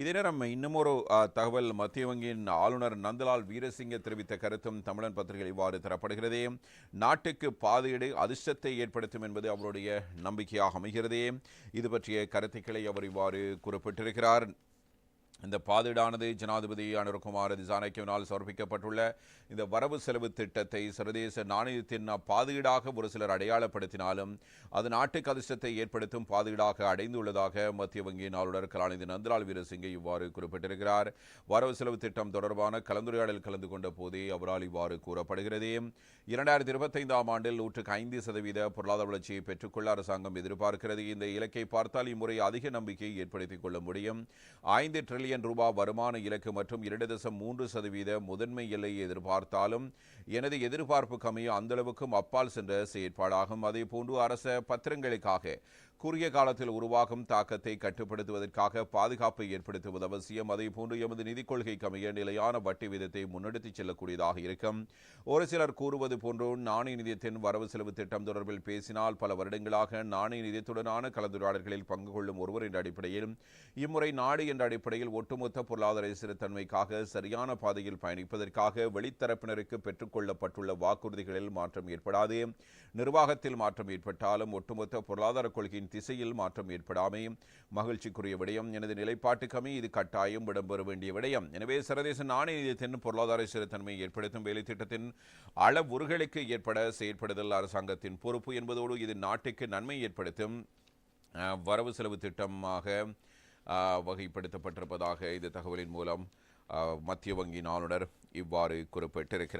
இதே நேரம் இன்னமொரு தகவல். மத்திய வங்கியின் ஆளுநர் நந்தலால் வீரசிங்க தெரிவித்த கருத்தும் தமிழன் பத்திரிகை இவ்வாறு தரப்படுகிறதே. நாட்டுக்கு பாதையீடு அதிர்ஷ்டத்தை ஏற்படுத்தும் என்பது அவருடைய நம்பிக்கையாக அமைகிறதே. இது பற்றிய கருத்துக்களை அவர் இவ்வாறு குறிப்பிட்டிருக்கிறார். இந்த பாதீடானது ஜனாதிபதி அனுரகுமார் திசானக்கியவனால் சமர்ப்பிக்கப்பட்டுள்ள இந்த வரவு செலவு திட்டத்தை சர்வதேச நாணயத்தின் பாதீடாக ஒரு சிலர் அடையாளப்படுத்தினாலும் அது நாட்டுக்கு அதிர்ஷ்டத்தை ஏற்படுத்தும் பாதீடாக அடைந்துள்ளதாக மத்திய வங்கியின் ஆளுநர் கலாநிதி நந்தலால் வீரசிங்கை இவ்வாறு குறிப்பிட்டிருக்கிறார். வரவு செலவு திட்டம் தொடர்பான கலந்துரையாடல் கலந்து கொண்ட போதே அவரால் இவ்வாறு கூறப்படுகிறது. இரண்டாயிரத்தி இருபத்தைந்தாம் ஆண்டில் நூற்றுக்கு ஐந்து சதவீத பொருளாதார வளர்ச்சியை பெற்றுக்கொள்ள அரசாங்கம் எதிர்பார்க்கிறது. இந்த இலக்கை பார்த்தால் இம்முறை அதிக நம்பிக்கையை ஏற்படுத்திக் கொள்ள முடியும். ஐந்து ட்ரில்லியன் ரூபாய் வருமான இலக்கு மற்றும் இரண்டு தசம் மூன்று சதவீத முதன்மை எல்லையை எதிர்பார்த்தாலும் எனது எதிர்பார்ப்பு கம்மிய அந்தளவுக்கும் அப்பால் சென்ற செயற்பாடாகும். அதேபோன்று அரச பத்திரங்களுக்காக குறுகிய காலத்தில் உருவாகும் தாக்கத்தை கட்டுப்படுத்துவதற்காக பாதுகாப்பை ஏற்படுத்துவது அவசியம். அதேபோன்று எமது நிதிக் கொள்கைக்கு அமைய நிலையான வட்டி விதத்தை முன்னெடுத்துச் செல்லக்கூடியதாக இருக்கும். ஒரு சிலர் கூறுவது போன்று நாணய நிதியத்தின் வரவு செலவு திட்டம் தொடர்பில் பேசினால் பல வருடங்களாக நாணய நிதியத்துடனான கலந்துரையாடல்களில் பங்கு கொள்ளும் ஒருவர் என்ற அடிப்படையில் இம்முறை நாடு என்ற அடிப்படையில் ஒட்டுமொத்த பொருளாதார சிறுத்தன்மைக்காக சரியான பாதையில் பயணிப்பதற்காக வெளித்தரப்பினருக்கு பெற்றுக்கொள்ளப்பட்டுள்ள வாக்குறுதிகளில் மாற்றம் ஏற்படாது. நிர்வாகத்தில் மாற்றம் ஏற்பட்டாலும் ஒட்டுமொத்த பொருளாதார கொள்கையின் திசையில் மாற்றம் ஏற்படாமே. மகிழ்ச்சிக்குரிய விடயம் எனது நிலைப்பாட்டுக்கமே இது கட்டாயம். இடம்பெற வேண்டிய விடயம். எனவே சர்வதேச நாணய நிதியத்தின் பொருளாதார சிறுத்தன்மை ஏற்படுத்தும் வேலை திட்டத்தின் அளவுறுகளுக்கு ஏற்பட செயற்படுதல் அரசாங்கத்தின் பொறுப்பு என்பதோடு இது நாட்டுக்கு நன்மை ஏற்படுத்தும். வரவு செலவு திட்டமாக வகைப்படுத்தப்பட்டிருப்பதாக இந்த தகவலின் மூலம் மத்திய வங்கியின் ஆளுநர் இவ்வாறு குறிப்பிட்டிருக்கிறார்.